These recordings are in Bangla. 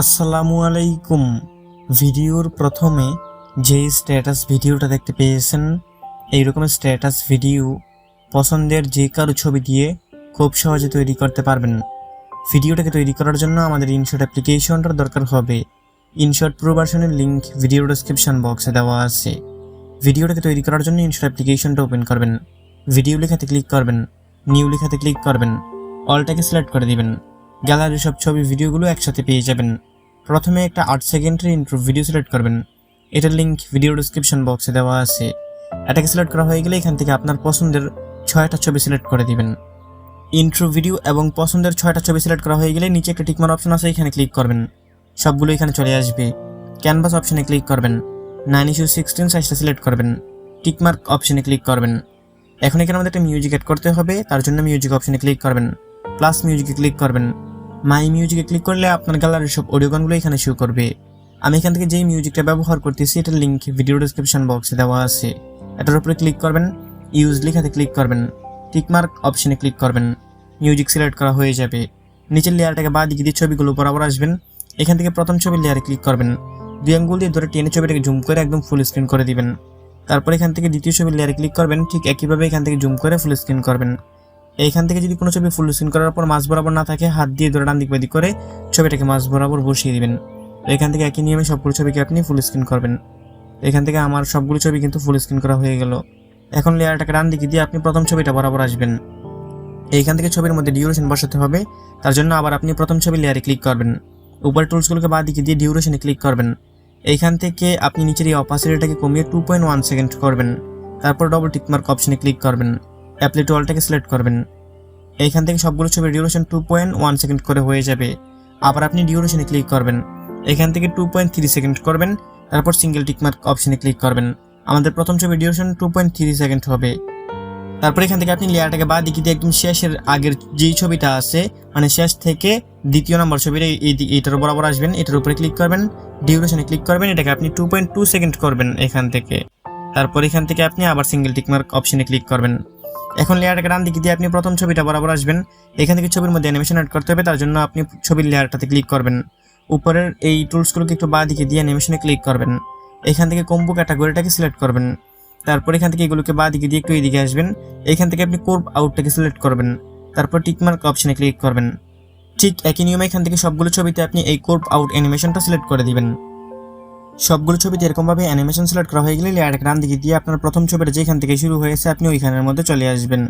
আসসালামু আলাইকুম। ভিডিওর প্রথমে যে স্ট্যাটাস ভিডিওটা দেখতে পেয়েছেন, এইরকম স্ট্যাটাস ভিডিও পছন্দের যে কারও ছবি দিয়ে খুব সহজে তৈরি করতে পারবেন। ভিডিওটাকে তৈরি করার জন্য আমাদের ইনশট অ্যাপ্লিকেশনটার দরকার হবে। ইনশট প্রো ভার্সনের লিঙ্ক ভিডিও ডেসক্রিপশন বক্সে দেওয়া আছে। ভিডিওটাকে তৈরি করার জন্য ইনশট অ্যাপ্লিকেশনটা ওপেন করবেন। ভিডিও লেখাতে ক্লিক করবেন নিউ লেখাতে ক্লিক করবেন অলটাকে সিলেক্ট করে দিবেন। গ্যালারির সব ছবি ভিডিওগুলো একসাথে পেয়ে যাবেন। প্রথমে একটা আট সেকেন্ডের ইন্ট্রো ভিডিও সিলেক্ট করবেন। এটার লিঙ্ক ভিডিও ডিসক্রিপশন বক্সে দেওয়া আছে। এটাকে সিলেক্ট করা হয়ে গেলে এখান থেকে আপনার পছন্দের ছয়টা ছবি সিলেক্ট করে দিবেন। ইন্ট্রো ভিডিও এবং পছন্দের ছয়টা ছবি সিলেক্ট করা হয়ে গেলে নিচে একটা টিকমার অপশন আছে, এখানে ক্লিক করবেন। সবগুলো এখানে চলে আসবে। ক্যানভাস অপশনে ক্লিক করবেন। নাইন ইস্যু সিক্সটিন সাইজটা সিলেক্ট করবেন। টিকমার্ক অপশনে ক্লিক করবেন। এখন এখানে আমাদের একটা মিউজিক অ্যাড করতে হবে, তার জন্য মিউজিক অপশনে ক্লিক করবেন। প্লাস মিউজিকে ক্লিক করবেন। মাই মিউজিকে ক্লিক করলে আপনার গ্যালারির সব অডিও গানগুলো এখানে শো করবে। আমি এখান থেকে যেই মিউজিকটা ব্যবহার করতেছি, এটার লিঙ্ক ভিডিও ডিসক্রিপশন বক্সে দেওয়া আছে। এটার উপরে ক্লিক করবেন ইউজ লেখাতে ক্লিক করবেন টিকমার্ক অপশনে ক্লিক করবেন মিউজিক সিলেক্ট করা হয়ে যাবে। নিচের লেয়ারটাকে বাদ দিয়ে ছবিগুলো বরাবর আসবেন, এখান থেকে প্রথম ছবির লেয়ারে ক্লিক করবেন। দুই আঙ্গুল দিয়ে ধরে টেনে ছবিটাকে জুম করে একদম ফুল স্ক্রিন করে দিবেন। তারপর এখান থেকে দ্বিতীয় ছবির লেয়ারে ক্লিক করবেন, ঠিক একইভাবে এখান থেকে জুম করে ফুল স্ক্রিন করবেন। এইখান থেকে যদি কোনো ছবি ফুল স্ক্রিন করার পর মাছ বরাবর না থাকে, হাত দিয়ে ধরে ডান দিক বাদিক করে ছবিটাকে মাছ বরাবর বসিয়ে দিবেন। এখান থেকে একই নিয়মে সবগুলো ছবিকে আপনি ফুল স্ক্রিন করবেন। এখান থেকে আমার সবগুলো ছবি কিন্তু ফুল স্ক্রিন করা হয়ে গেল। এখন লেয়ারটাকে ডান দিকে দিয়ে আপনি প্রথম ছবিটা বরাবর আসবেন। এইখান থেকে ছবির মধ্যে ডিউরেশন বসাতে হবে, তার জন্য আবার আপনি প্রথম ছবি লেয়ারে ক্লিক করবেন। উপর টুলসগুলোকে বাদ দিকে দিয়ে ডিউরেশনে ক্লিক করবেন। এইখান থেকে আপনি নিচের এই অপাসিটিটাকে কমিয়ে টু পয়েন্ট ওয়ান সেকেন্ড করবেন। তারপর ডবল টিকমার্ক অপশনে ক্লিক করবেন। অ্যাপ্লি টুয়ালটাকে সিলেক্ট করবেন। এইখান থেকে সবগুলো ছবির duration two point one second করে হয়ে যাবে। আবার আপনি ডিউরেশনে ক্লিক করবেন। এখান থেকে টু পয়েন্ট থ্রি সেকেন্ড করবেন। তারপর সিঙ্গেল টিকমার্ক অপশনে ক্লিক করবেন। আমাদের প্রথম ছবির duration two point three second হবে। তারপর এখান থেকে আপনি লেয়ারটাকে বা দিকে দিয়ে একদম শেষের আগের যেই ছবিটা আছে মানে শেষ থেকে দ্বিতীয় নম্বর দি- এইটার বরাবর আসবেন। এটার উপরে ক্লিক করবেন। ডিউরেশনে ক্লিক করবেন। এটাকে আপনি টু পয়েন্ট টু সেকেন্ড করবেন এখান থেকে। তারপর এখান থেকে আপনি আবার সিঙ্গেল টিকমার্ক অপশনে ক্লিক করবেন। এখন লেয়ারটাকে ডান দিকে দিয়ে আপনি প্রথম ছবিটা বরাবর আসবেন। এখান থেকে ছবির মধ্যে অ্যানিমেশন অ্যাড করতে হবে, তার জন্য আপনি ছবির লেয়ারটাতে ক্লিক করবেন। উপরের এই টুলসগুলোকে একটু বা দিকে দিয়ে অ্যানিমেশনে ক্লিক করবেন। এখান থেকে কম্বো ক্যাটাগরিটাকে সিলেক্ট করবেন। তারপর এখান থেকে এগুলোকে বা দিকে দিয়ে একটু এদিকে আসবেন। এখান থেকে আপনি কোর্ব আউটটাকে সিলেক্ট করবেন। তারপর টিকমার্ক অপশনে ক্লিক করবেন। ঠিক একই নিয়মে এখান থেকে সবগুলো ছবিতে আপনি এই কোর্ব আউট অ্যানিমেশনটা সিলেক্ট করে দিবেন। সবগুলো ছবিতে এরকমভাবে অ্যানিমেশন সিলেক্ট করা হয়ে গেলে লেয়ারটাকে ডান দিকে দিয়ে আপনার প্রথম ছবিটা যেখান থেকে শুরু হয়েছে, আপনি ওইখানের মধ্যে চলে আসবেন।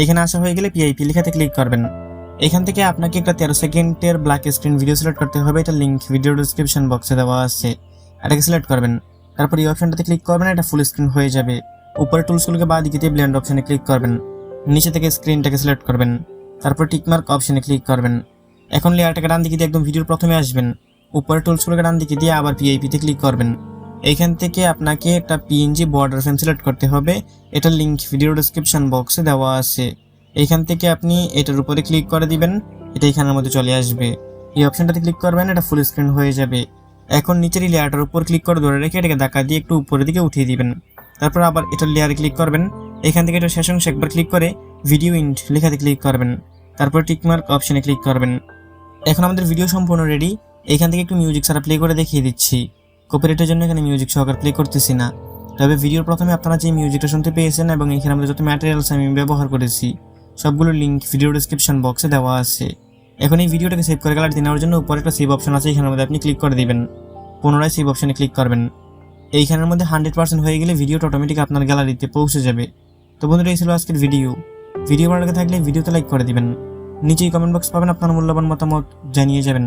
এইখানে আসা হয়ে গেলে পিআইপি লেখাতে ক্লিক করবেন। এখান থেকে আপনাকে একটা তেরো সেকেন্ডের ব্ল্যাক স্ক্রিন ভিডিও সিলেক্ট করতে হবে, এটা লিঙ্ক ভিডিও ডিসক্রিপশন বক্সে দেওয়া আছে। এটাকে সিলেক্ট করবেন। তারপর এই অপশনটাতে ক্লিক করবেন, এটা ফুল স্ক্রিন হয়ে যাবে। উপরে টুলসগুলোকে বা দিকে দিয়ে ব্লেন্ড অপশনে ক্লিক করবেন। নিচে থেকে স্ক্রিনটাকে সিলেক্ট করবেন। তারপর টিকমার্ক অপশনে ক্লিক করবেন। এখন লেয়ারটাকে ডান দিকে দিয়ে একদম ভিডিওর প্রথমে আসবেন। উপরে টুলসগুলোকে ডান দিকে দিয়ে আবার পিআইপিতে ক্লিক করবেন। এইখান থেকে আপনাকে একটা পিএনজি বর্ডার ফ্রেম সিলেক্ট করতে হবে। এটার লিঙ্ক ভিডিও ডিসক্রিপশন বক্সে দেওয়া আছে। এইখান থেকে আপনি এটার উপরে ক্লিক করে দিবেন। এটা এখানের মধ্যে চলে আসবে। এই অপশনটাতে ক্লিক করবেন, এটা ফুল স্ক্রিন হয়ে যাবে। এখন নিচের এই লেয়ারটার উপর ক্লিক করে ধরে রেখে এটাকে ধাক্কা দিয়ে একটু উপরের দিকে উঠিয়ে দিবেন। তারপর আবার এটার লেয়ারে ক্লিক করবেন। এখান থেকে এটা শেষ অংশ একবার ক্লিক করে ভিডিও ইন্ট লেখাতে ক্লিক করবেন। তারপর টিকমার্ক অপশনে ক্লিক করবেন। এখন আমাদের ভিডিও সম্পূর্ণ রেডি এখান থেকে একটু মিউজিক ছাড়া প্লে করে দেখিয়ে দিচ্ছি। কপিরাইটের জন্য এখানে মিউজিক সহকার প্লে করতেছি না। তবে ভিডিওর প্রথমে আপনারা যে মিউজিকটা শুনতে পেয়েছেন এবং এখানে আমাদের যত ম্যাটেরিয়ালস আমি ব্যবহার করেছি সবগুলো লিঙ্ক ভিডিও ডিসক্রিপশন বক্সে দেওয়া আছে। এখন এই ভিডিওটাকে সেভ করে গ্যালারিতে নেওয়ার জন্য উপরে একটা সেভ অপশন আছে, এখানের মধ্যে আপনি ক্লিক করে দিবেন। পুনরায় সেভ অপশনে ক্লিক করবেন। এইখানের মধ্যে হান্ড্রেড পার্সেন্ট হয়ে গেলে ভিডিওটা অটোমেটিক আপনার গ্যালারিতে পৌঁছে যাবে। তো বন্ধুরা, এই ছিল আজকের ভিডিও ভিডিও ভালো লাগে থাকলে ভিডিওতে লাইক করে দিবেন। নিচেই কমেন্ট বক্স পাবেন আপনার মূল্যবান মতামত জানিয়ে যাবেন।